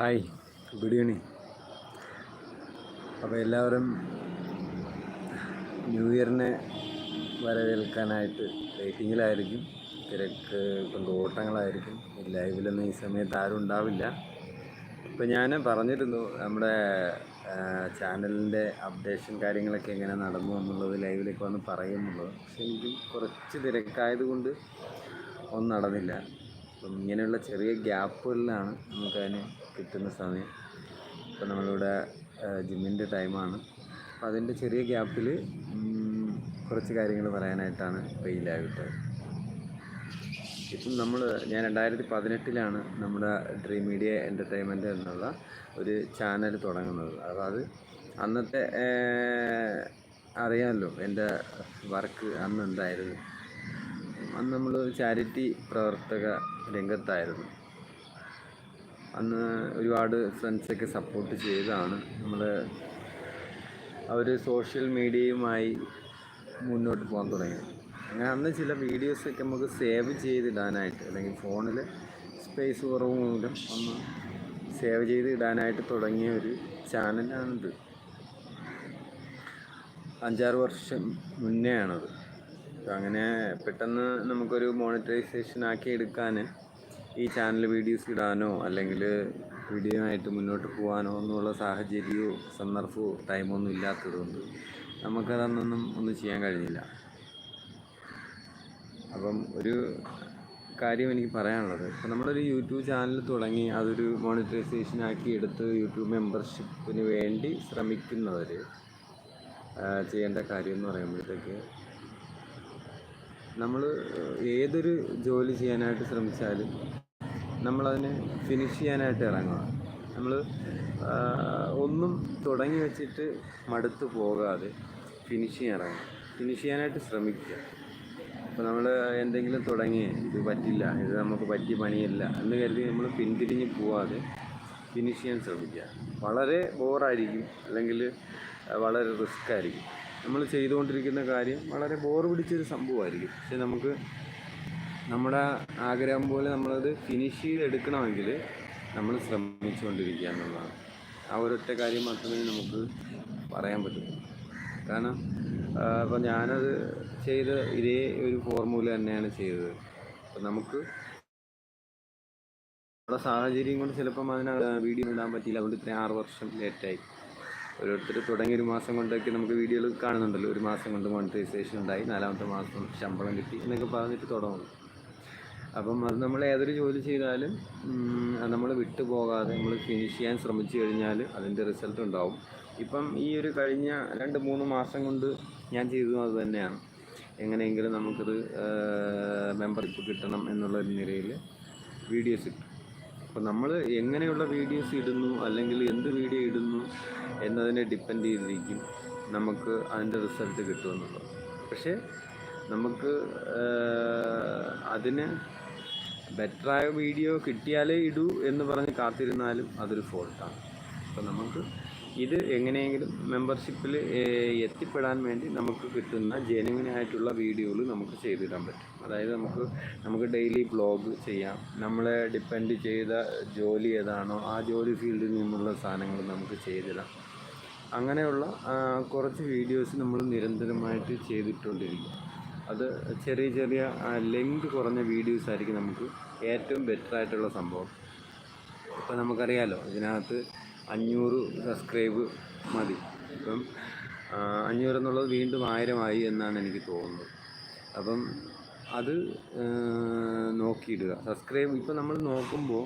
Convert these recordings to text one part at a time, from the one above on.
Hi good evening. അപ്പോൾ എല്ലാവരും new ഇയറിനെ വരവേൽക്കാനായിട്ട് വെയിറ്റിങ്ങിലായിരിക്കും തിരക്ക് കൊണ്ട് ഓട്ടങ്ങളായിരിക്കും. ലൈവിലൊന്നും ഈ സമയത്ത് ആരും ഉണ്ടാവില്ല. ഇപ്പോൾ ഞാൻ പറഞ്ഞിരുന്നു നമ്മുടെ ചാനലിന്റെ അപ്ഡേഷൻ കാര്യങ്ങളൊക്കെ എങ്ങനെ നടന്നു എന്നുള്ളത് ലൈവിലേക്ക് വന്ന് പറയുന്നുള്ളത് പക്ഷേ എനിക്ക് കുറച്ച് തിരക്കായതുകൊണ്ട് ഒന്നും നടന്നില്ല. അപ്പം ഇങ്ങനെയുള്ള ചെറിയ ഗ്യാപ്പുകളിലാണ് നമുക്കതിന് കിട്ടുന്ന സമയം. ഇപ്പം നമ്മളിവിടെ ജിമ്മിന്റെ ടൈമാണ് അപ്പം അതിന്റെ ചെറിയ ഗ്യാപ്പിൽ കുറച്ച് കാര്യങ്ങൾ പറയാനായിട്ടാണ് ഇപ്പോൾ ഈ ലൈവ് ഇട്ടത്. ഇപ്പം നമ്മൾ ഞാൻ രണ്ടായിരത്തി പതിനെട്ടിലാണ് നമ്മുടെ ഡ്രീം മീഡിയ എന്റർടൈൻമെന്റ് എന്നുള്ള ഒരു ചാനൽ തുടങ്ങുന്നത്. അപ്പോൾ അത് അന്നത്തെ അറിയാമല്ലോ എന്റെ വർക്ക് അന്ന് എന്തായിരുന്നു അന്ന് നമ്മൾ ചാരിറ്റി പ്രവർത്തക രംഗത്തായിരുന്നു. അന്ന് ഒരുപാട് ഫ്രണ്ട്സൊക്കെ സപ്പോർട്ട് ചെയ്താണ് നമ്മൾ അവർ സോഷ്യൽ മീഡിയയുമായി മുന്നോട്ട് പോകാൻ തുടങ്ങി. അങ്ങനെ അന്ന് ചില വീഡിയോസൊക്കെ നമുക്ക് സേവ് ചെയ്തിടാനായിട്ട് അല്ലെങ്കിൽ ഫോണിൽ സ്പേസ് കുറവ് മൂലം ഒന്ന് സേവ് ചെയ്ത് ഇടാനായിട്ട് തുടങ്ങിയ ഒരു ചാനലാണിത് അഞ്ചാറ് വർഷം മുന്നേ ആണത് അങ്ങനെ പെട്ടെന്ന് നമുക്കൊരു മോണിറ്റൈസേഷൻ ആക്കി എടുക്കാൻ ഈ ചാനൽ വീഡിയോസ് ഇടാനോ അല്ലെങ്കിൽ വീഡിയോ ആയിട്ട് മുന്നോട്ട് പോകാനോ എന്നുള്ള സാഹചര്യമോ സന്ദർഭമോ ടൈമൊന്നും ഇല്ലാത്തതുകൊണ്ട് നമുക്കതൊന്നും ഒന്നും ചെയ്യാൻ കഴിഞ്ഞില്ല. അപ്പം ഒരു കാര്യം എനിക്ക് പറയാനുള്ളത്. ഇപ്പം നമ്മളൊരു യൂട്യൂബ് ചാനൽ തുടങ്ങി അതൊരു മോണിറ്റൈസേഷൻ ആക്കി എടുത്ത് യൂട്യൂബ് മെമ്പർഷിപ്പിന് വേണ്ടി ശ്രമിക്കുന്നവർ ചെയ്യേണ്ട കാര്യം എന്ന് പറയുമ്പോഴത്തേക്ക് നമ്മൾ ഏതൊരു ജോലി ചെയ്യാനായിട്ട് ശ്രമിച്ചാലും നമ്മളതിനെ ഫിനിഷ് ചെയ്യാനായിട്ട് ഇറങ്ങുക നമ്മൾ ഒന്നും തുടങ്ങി വെച്ചിട്ട് മടുത്ത് പോകാതെ ഫിനിഷ് ചെയ്യാൻ ഇറങ്ങുക ഫിനിഷ് ചെയ്യാനായിട്ട് ശ്രമിക്കുക. അപ്പോൾ നമ്മൾ എന്തെങ്കിലും തുടങ്ങി ഇത് പറ്റില്ല ഇത് നമുക്ക് പറ്റിയ പണിയല്ല എന്ന് കരുതി നമ്മൾ പിന്തിരിഞ്ഞ് പോവാതെ ഫിനിഷ് ചെയ്യാൻ ശ്രമിക്കുക. വളരെ ബോറായിരിക്കും അല്ലെങ്കിൽ വളരെ റിസ്ക് ആയിരിക്കും. നമ്മൾ ചെയ്തുകൊണ്ടിരിക്കുന്ന കാര്യം വളരെ ബോർ പിടിച്ചൊരു സംഭവമായിരിക്കും. പക്ഷെ നമുക്ക് നമ്മുടെ ആഗ്രഹം പോലെ നമ്മളത് ഫിനിഷ് ചെയ്തെടുക്കണമെങ്കിൽ നമ്മൾ ശ്രമിച്ചുകൊണ്ടിരിക്കുക എന്നുള്ളതാണ്. ആ ഒരൊറ്റ കാര്യം മാത്രമേ നമുക്ക് പറയാൻ പറ്റൂ കാരണം അപ്പോൾ ഞാനത് ചെയ്ത ഇതേ ഒരു ഫോർമുല തന്നെയാണ് ചെയ്തത്. അപ്പം നമുക്ക് നമ്മുടെ സാഹചര്യം കൊണ്ട് ചിലപ്പം അതിന് വീഡിയോ ഇടാൻ പറ്റിയില്ല. അതുകൊണ്ട് ഇത്രയും ആറ് വർഷം ലേറ്റായി ഓരോരുത്തർ തുടങ്ങി ഒരു മാസം കൊണ്ടൊക്കെ നമുക്ക് വീഡിയോകൾ കാണുന്നുണ്ടല്ലോ. ഒരു മാസം കൊണ്ട് മോണിറ്റൈസേഷൻ ഉണ്ടായി. നാലാമത്തെ മാസം ശമ്പളം കിട്ടി എന്നൊക്കെ പറഞ്ഞിട്ട് തുടങ്ങും. അപ്പം അത് നമ്മൾ ഏതൊരു ജോലി ചെയ്താലും നമ്മൾ വിട്ടു പോകാതെ നമ്മൾ ഫിനിഷ് ചെയ്യാൻ ശ്രമിച്ചു കഴിഞ്ഞാൽ അതിന്റെ റിസൾട്ട് ഉണ്ടാവും. ഇപ്പം ഈ ഒരു കഴിഞ്ഞ രണ്ട് മൂന്ന് മാസം കൊണ്ട് ഞാൻ ചെയ്തതും അത് തന്നെയാണ്. എങ്ങനെയെങ്കിലും നമുക്കത് മെമ്പർഷിപ്പ് കിട്ടണം എന്നുള്ള നിലയിൽ വീഡിയോസ് ഇട്ടു. അപ്പോൾ നമ്മൾ എങ്ങനെയുള്ള വീഡിയോസ് ഇടുന്നു അല്ലെങ്കിൽ എന്ത് വീഡിയോ ഇടുന്നു എന്നതിനെ ഡിപ്പെൻഡ് ചെയ്തിരിക്കും നമുക്ക് അതിന്റെ റിസൾട്ട് കിട്ടുമെന്നുള്ളത് പക്ഷേ നമുക്ക് അതിന് ബെറ്ററായ വീഡിയോ കിട്ടിയാലേ ഇടൂ എന്ന് പറഞ്ഞ് കാത്തിരുന്നാലും അതൊരു ഫോൾട്ടാണ് അപ്പോൾ നമുക്ക് ഇത് എങ്ങനെയെങ്കിലും മെമ്പർഷിപ്പിൽ എത്തിപ്പെടാൻ വേണ്ടി നമുക്ക് കിട്ടുന്ന ജെനുവിനായിട്ടുള്ള വീഡിയോകൾ നമുക്ക് ചെയ്തിടാൻ പറ്റും. അതായത് നമുക്ക് നമുക്ക് ഡെയിലി ബ്ലോഗ് ചെയ്യാം. നമ്മളെ ഡിപ്പെൻഡ് ചെയ്ത ജോലി ഏതാണോ ആ ജോലി ഫീൽഡിൽ നിന്നുള്ള സാധനങ്ങൾ നമുക്ക് ചെയ്തിടാം. അങ്ങനെയുള്ള കുറച്ച് വീഡിയോസ് നമ്മൾ നിരന്തരമായിട്ട് ചെയ്തിട്ടുകൊണ്ടിരിക്കും അത് ചെറിയ ചെറിയ ലെങ്ത് കുറഞ്ഞ വീഡിയോസ് ആയിരിക്കും നമുക്ക് ഏറ്റവും ബെറ്റർ ആയിട്ടുള്ള സംഭവം. ഇപ്പോൾ നമുക്കറിയാലോ ഇതിനകത്ത് അഞ്ഞൂറ് സബ്സ്ക്രൈബ് മതി. ഇപ്പം അഞ്ഞൂറ് എന്നുള്ളത് വീണ്ടും ആയിരമായി എന്നാണ് എനിക്ക് തോന്നുന്നത്. അപ്പം അത് നോക്കിയിടുക. സബ്സ്ക്രൈബ് ഇപ്പോൾ നമ്മൾ നോക്കുമ്പോൾ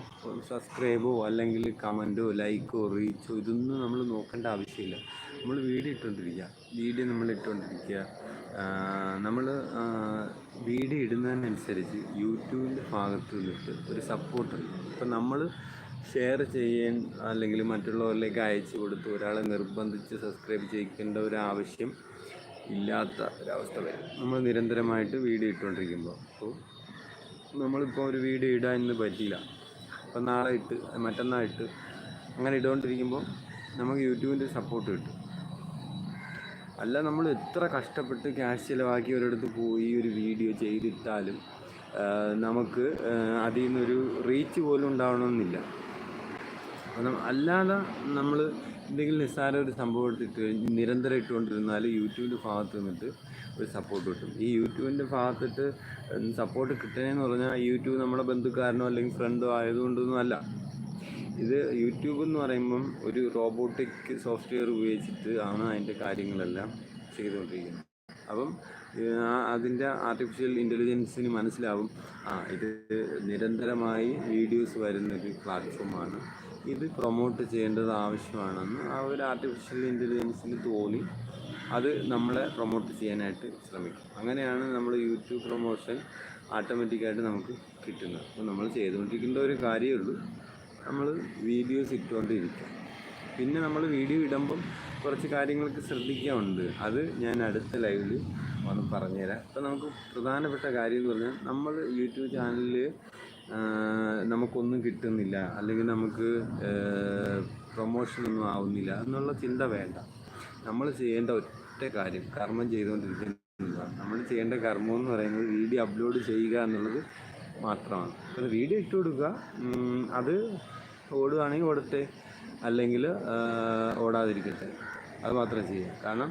സബ്സ്ക്രൈബോ അല്ലെങ്കിൽ കമന്റോ ലൈക്കോ റീച്ചോ ഇതൊന്നും നമ്മൾ നോക്കേണ്ട ആവശ്യമില്ല. നമ്മൾ വീഡിയോ ഇട്ടുകൊണ്ടിരിക്കുക. വീഡിയോ നമ്മൾ ഇട്ടുകൊണ്ടിരിക്കുക. നമ്മൾ വീഡിയോ ഇടുന്നതിനനുസരിച്ച് യൂട്യൂബിന്റെ ഭാഗത്ത് നിന്നിട്ട് ഒരു സപ്പോർട്ടുണ്ട് ഇപ്പം നമ്മൾ ഷെയർ ചെയ്യാൻ അല്ലെങ്കിൽ മറ്റുള്ളവരിലേക്ക് അയച്ചു കൊടുത്ത് ഒരാളെ നിർബന്ധിച്ച് സബ്സ്ക്രൈബ് ചെയ്യിക്കേണ്ട ഒരു ആവശ്യം ഇല്ലാത്ത ഒരവസ്ഥ വരും. നമ്മൾ നിരന്തരമായിട്ട് വീഡിയോ ഇട്ടുകൊണ്ടിരിക്കുമ്പോൾ. അപ്പോൾ നമ്മളിപ്പോൾ ഒരു വീഡിയോ ഇടാൻ ഇന്ന് പറ്റിയില്ല. അപ്പം നാളെ ഇട്ട് മറ്റന്നാൾ ഇട്ട് അങ്ങനെ ഇട്ടുകൊണ്ടിരിക്കുമ്പോൾ നമുക്ക് യൂട്യൂബിന്റെ സപ്പോർട്ട് കിട്ടും. അല്ല നമ്മൾ എത്ര കഷ്ടപ്പെട്ട് ക്യാഷ് ചിലവാക്കി ഒരിടത്ത് പോയി ഒരു വീഡിയോ ചെയ്തിട്ടാലും നമുക്ക് അതിൽ നിന്നൊരു റീച്ച് പോലും ഉണ്ടാവണമെന്നില്ല. അപ്പം അല്ലാതെ നമ്മൾ എന്തെങ്കിലും നിസ്സാര ഒരു സംഭവം എടുത്തിട്ട് നിരന്തരം ഇട്ടുകൊണ്ടിരുന്നാൽ യൂട്യൂബിന്റെ ഭാഗത്ത് നിന്നിട്ട് ഒരു സപ്പോർട്ട് കിട്ടും. ഈ യൂട്യൂബിന്റെ ഭാഗത്തിട്ട് സപ്പോർട്ട് കിട്ടണേന്ന് പറഞ്ഞാൽ യൂട്യൂബ് നമ്മുടെ ബന്ധുക്കാരനോ അല്ലെങ്കിൽ ഫ്രണ്ടോ ആയതുകൊണ്ടൊന്നും അല്ല. ഇത് യൂട്യൂബ് എന്ന് പറയുമ്പം ഒരു റോബോട്ടിക് സോഫ്റ്റ്വെയർ ഉപയോഗിച്ചിട്ട് ആണ് അതിന്റെ കാര്യങ്ങളെല്ലാം ചെയ്തുകൊണ്ടിരിക്കുന്നത്. അപ്പം അതിന്റെ ആർട്ടിഫിഷ്യൽ ഇന്റലിജൻസിന് മനസ്സിലാവും. ആ ഇത് നിരന്തരമായി വീഡിയോസ് വരുന്നൊരു പ്ലാറ്റ്ഫോമാണ് ഇത് പ്രൊമോട്ട് ചെയ്യേണ്ടത് ആവശ്യമാണെന്ന് ആ ഒരു ആർട്ടിഫിഷ്യൽ ഇന്റലിജൻസിന് തോന്നി. അത് നമ്മളെ പ്രൊമോട്ട് ചെയ്യാനായിട്ട് ശ്രമിക്കും. അങ്ങനെയാണ് നമ്മൾ യൂട്യൂബ് പ്രൊമോഷൻ ഓട്ടോമാറ്റിക്കായിട്ട് നമുക്ക് കിട്ടുന്നത്. അപ്പോൾ നമ്മൾ ചെയ്തുകൊണ്ടിരിക്കേണ്ട ഒരു കാര്യമേ ഉള്ളൂ. നമ്മൾ വീഡിയോസ് ഇട്ടുകൊണ്ടിരിക്കും പിന്നെ നമ്മൾ വീഡിയോ ഇടുമ്പം കുറച്ച് കാര്യങ്ങൾക്ക് ശ്രദ്ധിക്കാനുണ്ട്. അത് ഞാൻ അടുത്ത ലൈവിൽ വന്ന് പറഞ്ഞുതരാം. അപ്പോൾ നമുക്ക് പ്രധാനപ്പെട്ട കാര്യം എന്ന് പറഞ്ഞാൽ നമ്മൾ യൂട്യൂബ് ചാനലിൽ നമുക്കൊന്നും കിട്ടുന്നില്ല. അല്ലെങ്കിൽ നമുക്ക് പ്രൊമോഷനൊന്നും ആവുന്നില്ല എന്നുള്ള ചിന്ത വേണ്ട. നമ്മൾ ചെയ്യേണ്ട ഒറ്റ കാര്യം കർമ്മം ചെയ്തുകൊണ്ടിരിക്കുന്നതാണ്. നമ്മൾ ചെയ്യേണ്ട കർമ്മം എന്ന് പറയുന്നത് വീഡിയോ അപ്ലോഡ് ചെയ്യുക എന്നുള്ളത് മാത്രമാണ്. അപ്പോൾ വീഡിയോ ഇട്ട് കൊടുക്കുക. അത് ഓടുകയാണെങ്കിൽ ഓടട്ടെ. അല്ലെങ്കിൽ ഓടാതിരിക്കട്ടെ. അത് മാത്രം ചെയ്യുക. കാരണം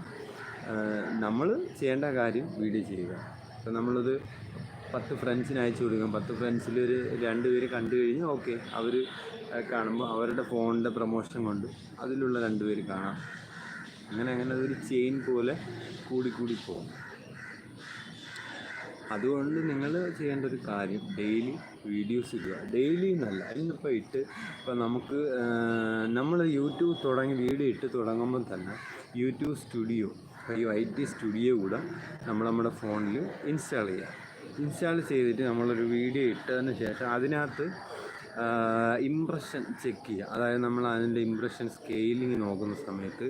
നമ്മൾ ചെയ്യേണ്ട കാര്യം വീഡിയോ ചെയ്യുക. ഇപ്പം നമ്മളത് പത്ത് ഫ്രണ്ട്സിന് അയച്ചു കൊടുക്കും. പത്ത് ഫ്രണ്ട്സിൽ ഒരു രണ്ട് പേര് കണ്ടു കഴിഞ്ഞാൽ ഓക്കെ. അവർ കാണുമ്പോൾ അവരുടെ ഫോണിന്റെ പ്രൊമോഷൻ കൊണ്ട് അതിലുള്ള രണ്ട് പേര് കാണാം. അങ്ങനെ അങ്ങനെ അതൊരു ചെയിൻ പോലെ കൂടിക്കൂടി കൂടി പോകും. അതുകൊണ്ട് നിങ്ങൾ ചെയ്യേണ്ട ഒരു കാര്യം ഡെയിലി വീഡിയോസ് ഇടുക. ഡെയിലി എന്നല്ല അതിനിപ്പം ഇട്ട് ഇപ്പം നമുക്ക് നമ്മൾ യൂട്യൂബ് തുടങ്ങി വീഡിയോ ഇട്ട് തുടങ്ങുമ്പോൾ തന്നെ യൂട്യൂബ് സ്റ്റുഡിയോ ഈ ഐ ടി സ്റ്റുഡിയോ കൂടെ നമ്മൾ നമ്മുടെ ഫോണിൽ ഇൻസ്റ്റാൾ ചെയ്യുക ഇൻസ്റ്റാൾ ചെയ്തിട്ട് നമ്മളൊരു വീഡിയോ ഇട്ടതിന് ശേഷം അതിനകത്ത് ഇംപ്രഷൻ ചെക്ക് ചെയ്യുക അതായത് നമ്മൾ അതിന്റെ ഇംപ്രഷൻ സ്കെയിലിംഗ് നോക്കുന്ന സമയത്ത്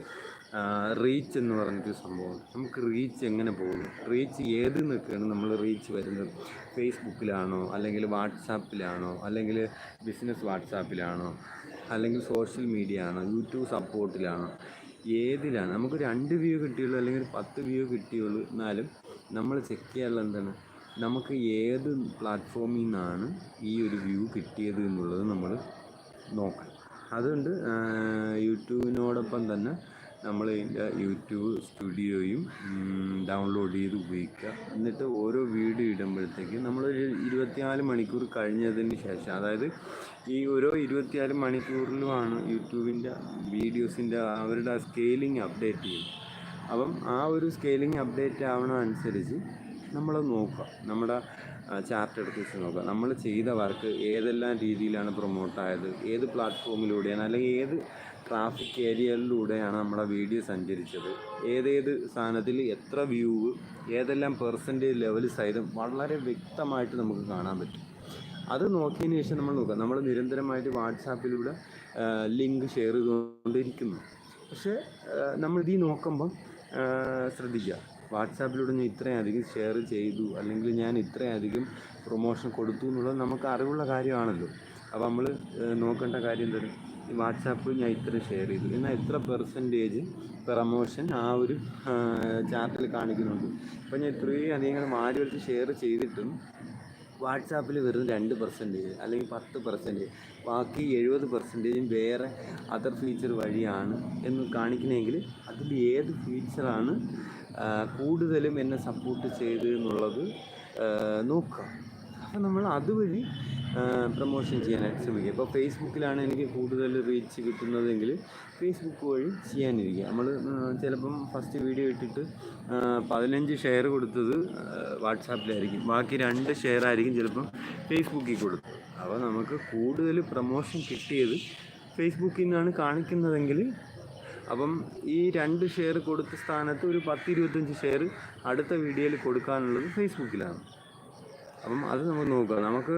റീച്ച് എന്ന് പറഞ്ഞിട്ട് സംഭവം. നമുക്ക് റീച്ച് എങ്ങനെ പോകുന്നു? റീച്ച് ഏത് നിൽക്കുകയാണ് നമ്മൾ റീച്ച് വരുന്നത്? ഫേസ്ബുക്കിലാണോ അല്ലെങ്കിൽ വാട്സാപ്പിലാണോ അല്ലെങ്കിൽ ബിസിനസ് വാട്സാപ്പിലാണോ അല്ലെങ്കിൽ സോഷ്യൽ മീഡിയ ആണോ? യൂട്യൂബ് സപ്പോർട്ടിലാണോ ഏതിലാണ്? നമുക്ക് രണ്ട് വ്യൂ കിട്ടിയുള്ളൂ അല്ലെങ്കിൽ പത്ത് വ്യൂ കിട്ടിയുള്ളൂ എന്നാലും നമ്മൾ ചെക്ക് ചെയ്യാനുള്ള എന്താണ്? നമുക്ക് ഏത് പ്ലാറ്റ്ഫോമിൽ നിന്നാണ് ഈ ഒരു വ്യൂ കിട്ടിയത് എന്നുള്ളത് നമ്മൾ നോക്കണം. അതുകൊണ്ട് യൂട്യൂബിനോടൊപ്പം തന്നെ നമ്മൾ ഇതിന്റെ യൂട്യൂബ് സ്റ്റുഡിയോയും ഡൗൺലോഡ് ചെയ്ത് ഉപയോഗിക്കുക. എന്നിട്ട് ഓരോ വീഡിയോ ഇടുമ്പോഴത്തേക്ക് നമ്മളൊരു ഇരുപത്തിനാല് മണിക്കൂർ കഴിഞ്ഞതിന് ശേഷം അതായത് ഈ ഓരോ ഇരുപത്തിനാല് മണിക്കൂറിലുമാണ് യൂട്യൂബിന്റെ വീഡിയോസിന്റെ അവരുടെ സ്കെയിലിംഗ് അപ്ഡേറ്റ് ചെയ്യുന്നത്. അപ്പം ആ ഒരു സ്കെയിലിംഗ് അപ്ഡേറ്റ് ആവണ അനുസരിച്ച് നമ്മൾ നോക്കുക. നമ്മുടെ ചാർട്ട് എടുത്ത് വെച്ച് നോക്കുക. നമ്മൾ ചെയ്ത വർക്ക് ഏതെല്ലാം രീതിയിലാണ് പ്രൊമോട്ടായത് ഏത് പ്ലാറ്റ്ഫോമിലൂടെയാണ് അല്ലെങ്കിൽ ഏത് ട്രാഫിക് ഏരിയയിലൂടെയാണ് നമ്മുടെ വീഡിയോ സഞ്ചരിച്ചത്. ഏതേത് സാധനത്തിൽ എത്ര വ്യൂ ഏതെല്ലാം പെർസെന്റേജ് ലെവൽ സൈതും വളരെ വ്യക്തമായിട്ട് നമുക്ക് കാണാൻ പറ്റും. അത് നോക്കിയതിന് ശേഷം നമ്മൾ നോക്കാം. നമ്മൾ നിരന്തരമായിട്ട് വാട്സാപ്പിലൂടെ ലിങ്ക് ഷെയർ ചെയ്തുകൊണ്ടിരിക്കുന്നു. പക്ഷേ നമ്മൾ ഇതീ നോക്കുമ്പം ശ്രദ്ധിക്കുക. വാട്സാപ്പിലൂടെ ഞാൻ ഇത്രയധികം ഷെയർ ചെയ്തു അല്ലെങ്കിൽ ഞാൻ ഇത്രയധികം പ്രൊമോഷൻ കൊടുത്തു എന്നുള്ളത് നമുക്ക് അറിവുള്ള കാര്യമാണല്ലോ. അപ്പോൾ നമ്മൾ നോക്കേണ്ട കാര്യം എന്താണ്? ഈ വാട്സാപ്പ് ഞാൻ ഇത്ര ഷെയർ ചെയ്തു. എന്നാൽ എത്ര പെർസെന്റേജ് പ്രമോഷൻ ആ ഒരു ചാർട്ടിൽ കാണിക്കുന്നുണ്ട്. അപ്പോൾ ഞാൻ ഇത്രയും അധികം മാറി വലിച്ച് ഷെയർ ചെയ്തിട്ടും വാട്സാപ്പിൽ വെറും രണ്ട് പെർസെന്റേജ് അല്ലെങ്കിൽ പത്ത് പെർസെന്റേജ് ബാക്കി എഴുപത് പെർസെന്റേജും വേറെ അതർ ഫീച്ചർ വഴിയാണ് എന്ന് കാണിക്കണമെങ്കിൽ അതിൽ ഏത് ഫീച്ചറാണ് കൂടുതലും എന്നെ സപ്പോർട്ട് ചെയ്തത് എന്നുള്ളത് നോക്കുക. അപ്പോൾ നമ്മൾ അതുവഴി പ്രൊമോഷൻ ചെയ്യാനായിട്ട് ശ്രമിക്കുക. ഇപ്പോൾ ഫേസ്ബുക്കിലാണ് എനിക്ക് കൂടുതൽ റീച്ച് കിട്ടുന്നതെങ്കിൽ ഫേസ്ബുക്ക് വഴി ചെയ്യാനിരിക്കുക. നമ്മൾ ചിലപ്പം ഫസ്റ്റ് വീഡിയോ ഇട്ടിട്ട് പതിനഞ്ച് ഷെയർ കൊടുത്തത് വാട്സാപ്പിലായിരിക്കും. ബാക്കി രണ്ട് ഷെയർ ആയിരിക്കും ചിലപ്പം ഫേസ്ബുക്കിൽ കൊടുത്തത്. അപ്പോൾ നമുക്ക് കൂടുതൽ പ്രൊമോഷൻ കിട്ടിയത് ഫേസ്ബുക്കിൽ നിന്നാണ് കാണിക്കുന്നതെങ്കിൽ അപ്പം ഈ രണ്ട് ഷെയർ കൊടുത്ത സ്ഥാനത്ത് ഒരു പത്ത് ഇരുപത്തഞ്ച് ഷെയർ അടുത്ത വീഡിയോയിൽ കൊടുക്കാനുള്ളത് ഫേസ്ബുക്കിലാണ് അപ്പം അത് നമുക്ക് നോക്കുക. നമുക്ക്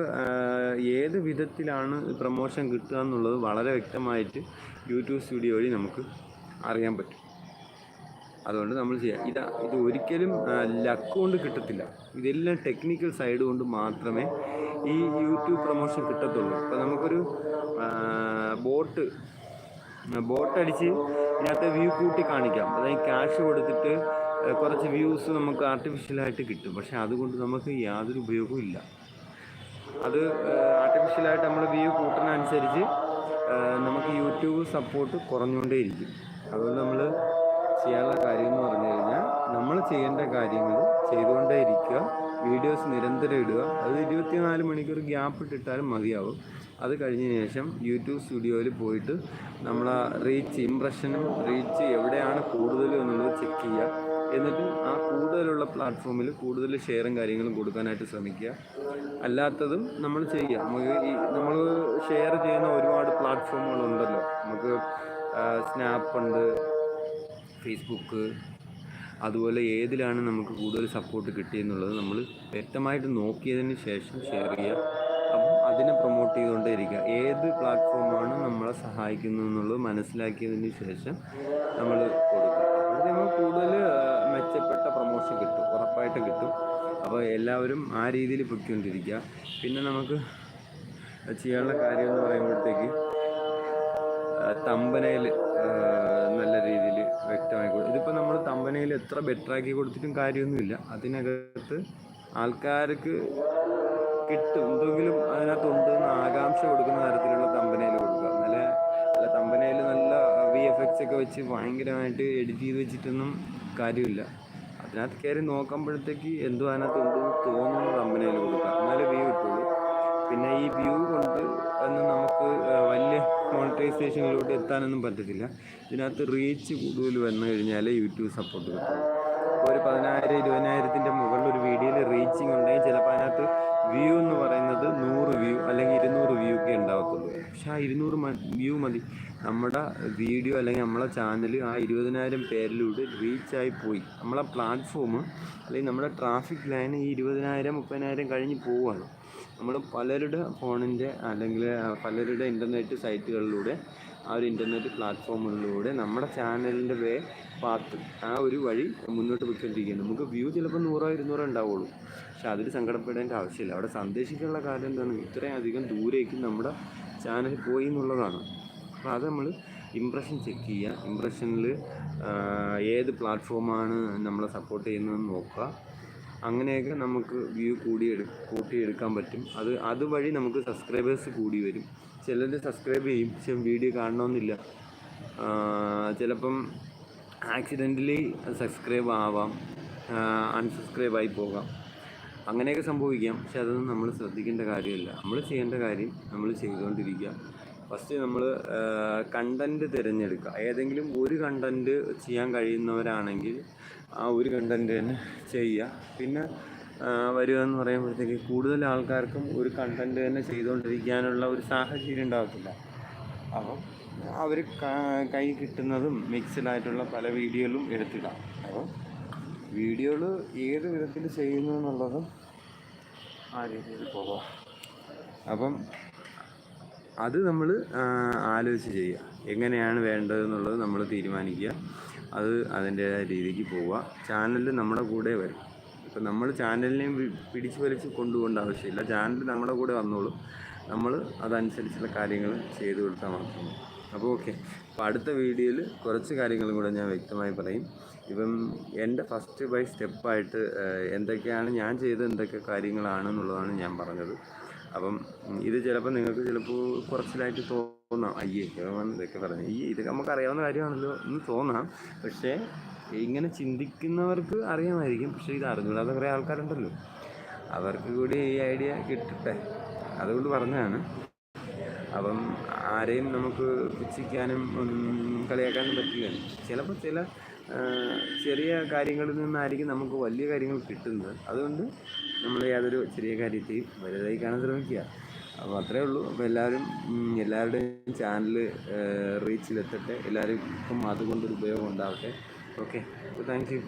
ഏത് വിധത്തിലാണ് പ്രൊമോഷൻ കിട്ടുക എന്നുള്ളത് വളരെ വ്യക്തമായിട്ട് യൂട്യൂബ് സ്റ്റുഡിയോ വഴി നമുക്ക് അറിയാൻ പറ്റും. അതുകൊണ്ട് നമ്മൾ ചെയ്യാം. ഇതാ ഇത് ഒരിക്കലും ലക്ക് കൊണ്ട് കിട്ടത്തില്ല. ഇതെല്ലാം ടെക്നിക്കൽ സൈഡ് കൊണ്ട് മാത്രമേ ഈ യൂട്യൂബ് പ്രൊമോഷൻ കിട്ടത്തുള്ളൂ. അപ്പോൾ നമുക്കൊരു ബോട്ട് ബോട്ടടിച്ച് ഇതിനകത്ത് വ്യൂ കൂട്ടി കാണിക്കാം. അതായത് ക്യാഷ് കൊടുത്തിട്ട് കുറച്ച് വ്യൂസ് നമുക്ക് ആർട്ടിഫിഷ്യലായിട്ട് കിട്ടും. പക്ഷേ അതുകൊണ്ട് നമുക്ക് യാതൊരു ഉപയോഗവും ഇല്ല. അത് ആർട്ടിഫിഷ്യലായിട്ട് നമ്മൾ വ്യൂ കൂട്ടുന്നതനുസരിച്ച് നമുക്ക് യൂട്യൂബ് സപ്പോർട്ട് കുറഞ്ഞുകൊണ്ടേയിരിക്കും. അതുകൊണ്ട് നമ്മൾ ചെയ്യാനുള്ള കാര്യം എന്ന് പറഞ്ഞു കഴിഞ്ഞാൽ നമ്മൾ ചെയ്യേണ്ട കാര്യങ്ങൾ ചെയ്തുകൊണ്ടേ ഇരിക്കുക വീഡിയോസ് നിരന്തരം ഇടുക. അത് ഇരുപത്തിനാല് മണിക്കൂർ ഗ്യാപ്പ് ഇട്ടിട്ടാലും മതിയാവും. അത് കഴിഞ്ഞ ശേഷം യൂട്യൂബ് സ്റ്റുഡിയോയിൽ പോയിട്ട് നമ്മൾ ആ റീച്ച് ഇംപ്രഷനും റീച്ച് എവിടെയാണ് കൂടുതൽ എന്നുള്ളത് ചെക്ക് ചെയ്യുക. എന്നിട്ട് ആ കൂടുതലുള്ള പ്ലാറ്റ്ഫോമിൽ കൂടുതൽ ഷെയറും കാര്യങ്ങളും കൊടുക്കാനായിട്ട് ശ്രമിക്കുക. അല്ലാത്തതും നമ്മൾ ചെയ്യുക. നമുക്ക് ഈ നമ്മൾ ഷെയർ ചെയ്യുന്ന ഒരുപാട് പ്ലാറ്റ്ഫോമുകളുണ്ടല്ലോ നമുക്ക് സ്നാപ്പ് ഉണ്ട് ഫേസ്ബുക്ക് അതുപോലെ ഏതിലാണ് നമുക്ക് കൂടുതൽ സപ്പോർട്ട് കിട്ടിയെന്നുള്ളത് നമ്മൾ വ്യക്തമായിട്ട് നോക്കിയതിന് ശേഷം ഷെയർ ചെയ്യുക. അപ്പം അതിനെ പ്രൊമോട്ട് ചെയ്തുകൊണ്ടേ ഇരിക്കുക ഏത് പ്ലാറ്റ്ഫോമാണ് നമ്മളെ സഹായിക്കുന്നത് എന്നുള്ളത് മനസ്സിലാക്കിയതിന് ശേഷം നമ്മൾ കൊടുക്കുക. നമുക്ക് കൂടുതൽ മെച്ചപ്പെട്ട പ്രൊമോഷൻ കിട്ടും. ഉറപ്പായിട്ട് കിട്ടും. അപ്പോൾ എല്ലാവരും ആ രീതിയിൽ പൊയ്ക്കൊണ്ടിരിക്കുക. പിന്നെ നമുക്ക് ചെയ്യാനുള്ള കാര്യം എന്ന് പറയുമ്പോഴത്തേക്ക് തമ്പനയിൽ നല്ല രീതിയിൽ വ്യക്തമായി കൊടുക്കും ഇതിപ്പോൾ നമ്മൾ തമ്പനയിൽ എത്ര ബെറ്ററാക്കി കൊടുത്തിട്ടും കാര്യമൊന്നുമില്ല. അതിനകത്ത് ആൾക്കാർക്ക് കിട്ടും. എന്തെങ്കിലും അതിനകത്തുണ്ട് എന്ന് ആകാംക്ഷ കൊടുക്കുന്ന തരത്തിലുള്ള തമ്പനയിൽ കൊടുക്കുക. ഒക്കെ വെച്ച് ഭയങ്കരമായിട്ട് എഡിറ്റ് ചെയ്ത് വെച്ചിട്ടൊന്നും കാര്യമില്ല. അതിനകത്ത് കയറി നോക്കുമ്പോഴത്തേക്ക് എന്തോ അതിനകത്ത് ഉണ്ടെന്ന് തോന്നുന്നു കമ്പനിയിൽ കൊടുക്കുക. എന്നാലേ വ്യൂ കിട്ടുള്ളൂ. പിന്നെ ഈ വ്യൂ കൊണ്ട് എന്ന് നമുക്ക് വലിയ മോണിറ്റൈസേഷനിലോട്ട് എത്താനൊന്നും പറ്റത്തില്ല. ഇതിനകത്ത് റീച്ച് കൂടുതൽ വന്നു കഴിഞ്ഞാൽ യൂട്യൂബ് സപ്പോർട്ട് കിട്ടും ഒരു പതിനായിരം ഇരുപതിനായിരത്തിന്റെ മുകളിൽ ഒരു വീഡിയോയിൽ റീച്ചിങ് ഉണ്ടെങ്കിൽ ചിലപ്പോൾ അതിനകത്ത് വ്യൂ എന്ന് പറയുന്നത് നൂറ് വ്യൂ അല്ലെങ്കിൽ ഇരുന്നൂറ് വ്യൂ ഒക്കെ ഉണ്ടാവത്തുള്ളൂ. പക്ഷെ ആ ഇരുന്നൂറ് വ്യൂ മതി. നമ്മുടെ വീഡിയോ അല്ലെങ്കിൽ നമ്മളെ ചാനൽ ആ ഇരുപതിനായിരം പേരിലൂടെ റീച്ചായി പോയി. നമ്മളെ പ്ലാറ്റ്ഫോം അല്ലെങ്കിൽ നമ്മുടെ ട്രാഫിക് ലൈൻ ഈ ഇരുപതിനായിരം മുപ്പതിനായിരം കഴിഞ്ഞ് പോവുകയാണ് നമ്മൾ പലരുടെ ഫോണിന്റെ അല്ലെങ്കിൽ പലരുടെ ഇന്റർനെറ്റ് സൈറ്റുകളിലൂടെ ആ ഒരു ഇന്റർനെറ്റ് പ്ലാറ്റ്ഫോമുകളിലൂടെ നമ്മുടെ ചാനലിന്റെ വേ പാത്ത് ആ ഒരു വഴി മുന്നോട്ട് പോയിക്കൊണ്ടിരിക്കുകയാണ് നമുക്ക് വ്യൂ ചിലപ്പോൾ നൂറോ ഇരുന്നൂറോ ഉണ്ടാവുള്ളൂ. പക്ഷെ അതിൽ സങ്കടപ്പെടേണ്ട ആവശ്യമില്ല. അവിടെ സന്ദേശിക്കാനുള്ള കാര്യം എന്താണ്? ഇത്രയും അധികം ദൂരേക്ക് നമ്മുടെ ചാനൽ പോയി എന്നുള്ളതാണ്. അപ്പോൾ അത് നമ്മൾ ഇമ്പ്രഷൻ ചെക്ക് ചെയ്യുക. ഇമ്പ്രഷനിൽ ഏത് പ്ലാറ്റ്ഫോമാണ് നമ്മളെ സപ്പോർട്ട് ചെയ്യുന്നതെന്ന് നോക്കുക. അങ്ങനെയൊക്കെ നമുക്ക് വ്യൂ കൂടിയെടു കൂട്ടിയെടുക്കാൻ പറ്റും. അത് അതുവഴി നമുക്ക് സബ്സ്ക്രൈബേഴ്സ് കൂടി വരും. ചിലർ സബ്സ്ക്രൈബ് ചെയ്യും പക്ഷെ വീഡിയോ കാണണമെന്നില്ല ചിലപ്പം ആക്സിഡന്റലി സബ്സ്ക്രൈബ് ആവാം അൺസബ്സ്ക്രൈബ് ആയി പോകാം. അങ്ങനെയൊക്കെ സംഭവിക്കാം പക്ഷെ അതൊന്നും നമ്മൾ ശ്രദ്ധിക്കേണ്ട കാര്യമില്ല. നമ്മൾ ചെയ്യേണ്ട കാര്യം നമ്മൾ ചെയ്തുകൊണ്ടിരിക്കുക ഫസ്റ്റ് നമ്മൾ കണ്ടന്റ് തിരഞ്ഞെടുക്കുക. ഏതെങ്കിലും ഒരു കണ്ടന്റ് ചെയ്യാൻ കഴിയുന്നവരാണെങ്കിൽ ആ ഒരു കണ്ടന്റ് തന്നെ ചെയ്യുക. പിന്നെ വരിക എന്ന് പറയുമ്പോഴത്തേക്ക് കൂടുതൽ ആൾക്കാർക്കും ഒരു കണ്ടന്റ് തന്നെ ചെയ്തുകൊണ്ടിരിക്കാനുള്ള ഒരു സാഹചര്യം ഉണ്ടാകത്തില്ല അപ്പം അവർ കൈ കിട്ടുന്നതും മിക്സഡായിട്ടുള്ള പല വീഡിയോകളും എടുത്തിടാം. അപ്പം വീഡിയോകൾ ഏത് വിധത്തിൽ ചെയ്യുന്നു എന്നുള്ളതും ആ രീതിയിൽ പോകാം അപ്പം അത് നമ്മൾ ആലോചിച്ച് ചെയ്യുക. എങ്ങനെയാണ് വേണ്ടതെന്നുള്ളത് നമ്മൾ തീരുമാനിക്കുക. അത് അതിന്റേതായ രീതിക്ക് പോവുക. ചാനൽ നമ്മുടെ കൂടെ വരും. ഇപ്പം നമ്മൾ ചാനലിനെയും പിടിച്ചു വലിച്ച് കൊണ്ടുപോകേണ്ട ആവശ്യമില്ല. ചാനൽ നമ്മുടെ കൂടെ വന്നോളും. നമ്മൾ അതനുസരിച്ചുള്ള കാര്യങ്ങൾ ചെയ്തു കൊടുത്താൽ മാത്രം അപ്പോൾ ഓക്കെ. അപ്പോൾ അടുത്ത വീഡിയോയിൽ കുറച്ച് കാര്യങ്ങളും കൂടെ ഞാൻ വ്യക്തമായി പറയും. ഇപ്പം എന്റെ ഫസ്റ്റ് ബൈ സ്റ്റെപ്പായിട്ട് എന്തൊക്കെയാണ് ഞാൻ ചെയ്ത എന്തൊക്കെ കാര്യങ്ങളാണെന്നുള്ളതാണ് ഞാൻ പറഞ്ഞത്. അപ്പം ഇത് ചിലപ്പോൾ നിങ്ങൾക്ക് ചിലപ്പോൾ കുറച്ചിലായിട്ട് തോന്നാം. അയ്യേ ഇവൻ ഇതൊക്കെ പറഞ്ഞു. ഈ ഇത് നമുക്ക് അറിയാവുന്ന കാര്യമാണല്ലോ എന്ന് തോന്നാം. പക്ഷേ ഇങ്ങനെ ചിന്തിക്കുന്നവർക്ക് അറിയാമായിരിക്കും. പക്ഷേ ഇത് അറിഞ്ഞുകൂടാതെ കുറേ ആൾക്കാരുണ്ടല്ലോ. അവർക്ക് കൂടി ഈ ഐഡിയ കിട്ടട്ടെ. അതുകൊണ്ട് പറഞ്ഞതാണ്. അപ്പം ആരെയും നമുക്ക് പുച്ഛിക്കാനും കളിയാക്കാനും പറ്റില്ല. ചിലപ്പോൾ ചില ചെറിയ കാര്യങ്ങളിൽ നിന്നായിരിക്കും നമുക്ക് വലിയ കാര്യങ്ങൾ കിട്ടുന്നത്. അതുകൊണ്ട് നമ്മൾ യാതൊരു ചെറിയ കാര്യത്തെയും വലുതായി കാണാൻ ശ്രമിക്കുക. അപ്പോൾ അത്രേ ഉള്ളൂ. അപ്പോൾ എല്ലാവരും എല്ലാവരുടെയും ചാനൽ റീച്ചിലെത്തട്ടെ. എല്ലാവർക്കും അതുകൊണ്ടൊരു ഉപയോഗം ഉണ്ടാവട്ടെ. ഓക്കെ. അപ്പോൾ താങ്ക് യു.